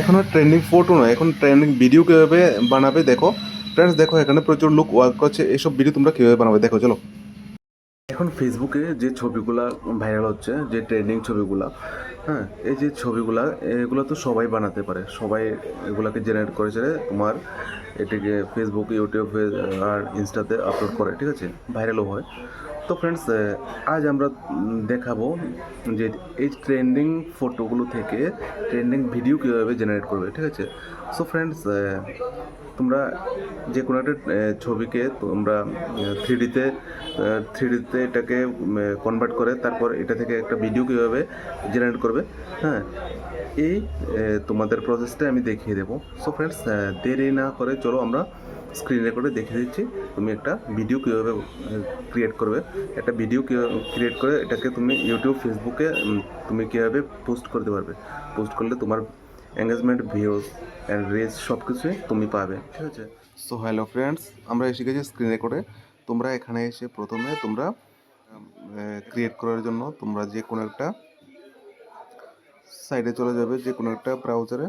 এখনও trending photo নয়, এখন ট্রেন্ডিং ভিডিও কীভাবে বানাবে দেখো। ফ্রেন্ডস দেখো, এখানে প্রচুর লোক ওয়ার্ক করছে, এসব ভিডিও তোমরা কীভাবে বানাবে দেখো, চলো। এখন ফেসবুকে যে ছবিগুলা ভাইরাল হচ্ছে, যে ট্রেন্ডিং ছবিগুলা হ্যাঁ এই যে ছবিগুলা, এগুলো তো সবাই বানাতে পারে। সবাই এগুলাকে জেনারেট করেছে তোমার এটাকে ফেসবুক ইউটিউব আর ইনস্টাতে আপলোড করে, ঠিক আছে? ভাইরালও হয়। তো ফ্রেন্ডস আজ আমরা দেখাবো যে এই ট্রেন্ডিং ফটোগুলো থেকে ট্রেন্ডিং ভিডিও কীভাবে জেনারেট করবে, ঠিক আছে? সো ফ্রেন্ডস তোমরা যে কোনো একটা ছবিকে তোমরা থ্রি ডিতে থ্রি ডিতে এটাকে কনভার্ট করে তারপর এটা থেকে একটা ভিডিও কীভাবে জেনারেট করবে হ্যাঁ? এই তোমাদের প্রসেসটা আমি দেখিয়ে দেবো। সো ফ্রেন্ডস দেরি না করে চলো আমরা স্ক্রিন রেকর্ডে দেখিয়ে দিচ্ছি। তুমি একটা ভিডিও কীভাবে ক্রিয়েট করবে। একটা ভিডিও ক্রিয়েট করে এটাকে তুমি ইউটিউব ফেসবুকে তুমি কীভাবে পোস্ট করতে পারবে। পোস্ট করলে তোমার এঙ্গেজমেন্ট ভিউজ অ্যান্ড রিচ সব কিছুই তুমি পাবে। ঠিক আছে? সো হ্যালো ফ্রেন্ডস আমরা এসে গেছি স্ক্রিন রেকর্ডে তোমরা এখানে এসে প্রথমে তোমরা ক্রিয়েট করার জন্য তোমরা যে কোনো একটা সাইডে চলে যাবে, যে কোনো একটা ব্রাউজারে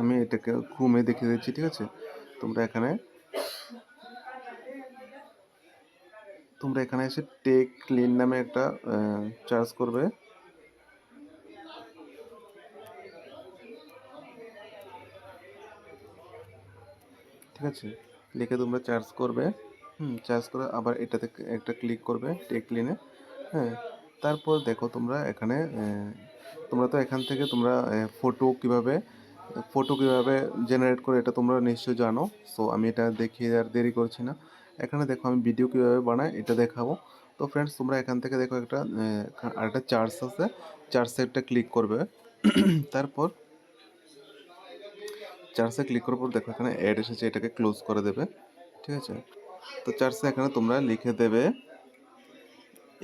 আমি এটাকে ঘুমে দেখিয়ে দিচ্ছি, ঠিক আছে? তোমরা এখানে তোমরা এখানে এসে টেক ক্লিন নামে একটা চার্জ করবে। ঠিক আছে? লিখে তোমরা চার্জ করবে। হুম, চার্জ করে আবার এটাতে একটা ক্লিক করবে, টেক ক্লিনে হ্যাঁ তারপর দেখো তোমরা এখানে তোমরা তো এখান থেকে তোমরা ফটো কীভাবে ফটো কীভাবে জেনারেট করে এটা তোমরা নিশ্চয়ই জানো। সো আমি এটা দেখিয়ে আর দেরি করছি না। এখানে দেখো আমি ভিডিও কীভাবে বানাই, এটা দেখাবো। তো ফ্রেন্ডস তোমরা এখান থেকে দেখো একটা আরেকটা চার্জ আছে। চার্জে একটা ক্লিক করবে। তারপর চার্জে ক্লিক করার পর দেখো এখানে অ্যাড এসেছে, এটাকে ক্লোজ করে দেবে। ঠিক আছে? তো চার্জে এখানে তোমরা লিখে দেবে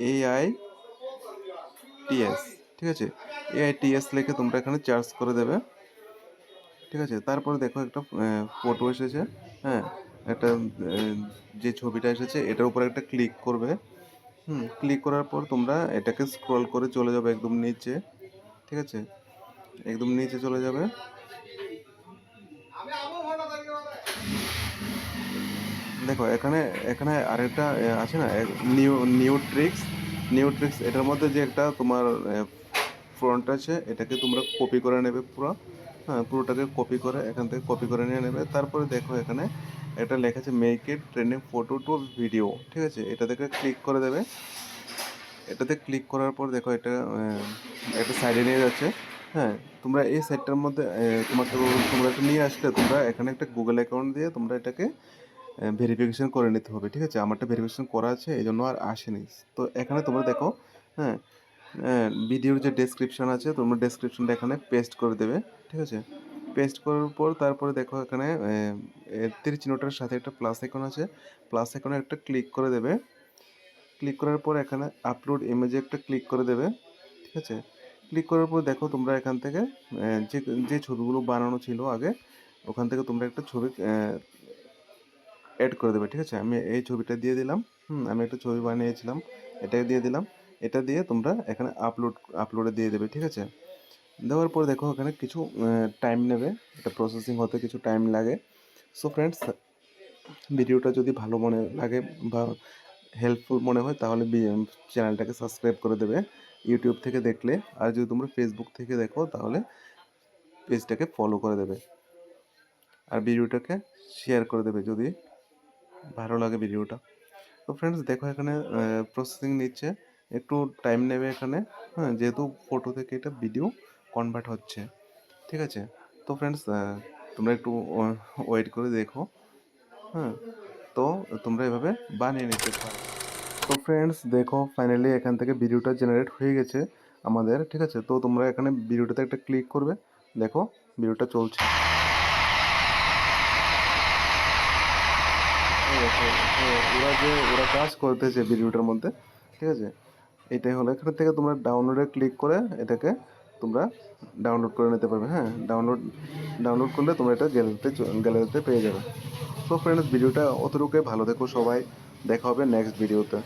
এআই টিএস ঠিক আছে? এআই টিএস লিখে তোমরা এখানে চার্জ করে দেবে। ঠিক আছে? তারপরে দেখো একটা ফটো এসেছে হ্যাঁ? একটা যে ছবিটা এসেছে, এটার উপরে একটা ক্লিক করবে, হুম? ক্লিক করার পর তোমরা এটাকে স্ক্রল করে চলে যাবে একদম নিচে, ঠিক আছে? একদম নিচে চলে যাবে। দেখো, এখানে এখানে আরেকটা আছে না? New new tricks new tricks এটার মধ্যে যে একটা তোমার ফ্রন্ট আছে, এটাকে তোমরা কপি করে নেবে পুরো। পুরোটাকে কপি করে, এখান থেকে কপি করে নিয়ে নেবে। তারপরে দেখো এখানে এটা লেখা আছে make it trending photo to video ঠিক আছে? এটা থেকে ক্লিক করে দেবে। এটাতে ক্লিক করার পর দেখো এটা একটা সাইডে নিয়ে যাচ্ছে। হ্যাঁ তোমরা এই সাইটটার মধ্যে তোমাকে তোমরা এটা নিয়ে আসলে তোমরা এখানে একটা গুগল অ্যাকাউন্ট দিয়ে তোমরা এটাকে ভেরিফিকেশন করে নিতে হবে। ঠিক আছে? আমারটা ভেরিফিকেশান করা আছে এই জন্য আর আসেনি। তো এখানে তোমরা দেখো হ্যাঁ ভিডিওর যে ডেসক্রিপশন আছে, তোমরা ডেসক্রিপশনটা এখানে পেস্ট করে দেবে, ঠিক আছে? পেস্ট করার পর তারপরে দেখো এখানে তীর চিহ্নটার সাথে একটা প্লাস আইকন আছে। প্লাস আইকনে একটা ক্লিক করে দেবে। ক্লিক করার পর এখানে আপলোড ইমেজে একটা ক্লিক করে দেবে, ঠিক আছে? ক্লিক করার পর দেখো তোমরা এখান থেকে যে যে ছবিগুলো বানানো ছিল আগে, ওখান থেকে তোমরা একটা ছবি অ্যাড করে দেবে, ঠিক আছে? আমি এই ছবিটা দিয়ে দিলাম। হুম, আমি একটা ছবি বানিয়েছিলাম, এটাকে দিয়ে দিলাম। এটা দিয়ে তোমরা এখানে আপলোড আপলোডে দিয়ে দেবে, ঠিক আছে? দেওয়ার পর দেখো এখানে কিছু টাইম নেবে, এটা প্রসেসিং হতে কিছু টাইম লাগে। সো ফ্রেন্ডস ভিডিওটা যদি ভালো মনে লাগে বা হেল্পফুল মনে হয়, তাহলে চ্যানেলটাকে সাবস্ক্রাইব করে দেবে ইউটিউব থেকে দেখলে। আর যদি তোমরা ফেসবুক থেকে দেখো, তাহলে পেজটাকে ফলো করে দেবে। আর ভিডিওটাকে শেয়ার করে দেবে যদি ভালো লাগে ভিডিওটা। তো ফ্রেন্ডস দেখো এখানে প্রসেসিং নিচ্ছে। একটু টাইম নেবে এখানে। হ্যাঁ যেহেতু ফটো থেকে এটা ভিডিও কনভার্ট হচ্ছে। ঠিক আছে? তো ফ্রেন্ডস তোমরা একটু ওয়েট করে দেখো। হ্যাঁ তো তোমরা এভাবে বানিয়ে নিতে পারো। তো ফ্রেন্ডস দেখো ফাইনালি এখান থেকে ভিডিওটা জেনারেট হয়ে গেছে আমাদের। ঠিক আছে? তো তোমরা এখানে ভিডিওটাতে একটা ক্লিক করবে। দেখো ভিডিওটা চলছে। এই দেখো, তো ওরা যে ওরা কাজ করতেছে ভিডিওটার মধ্যে। ঠিক আছে? এটাই হলো। এখান থেকে তোমরা ডাউনলোডে ক্লিক করে এটাকে তোমরা ডাউনলোড করে নিতে পারবে হ্যাঁ? ডাউনলোড ডাউনলোড করলে তোমরা এটা গ্যালারিতে গ্যালারিতে পেয়ে যাবে। সো ফ্রেন্ডস ভিডিওটা অতটুকুই। ভালো দেখো সবাই। দেখা হবে নেক্সট ভিডিওতে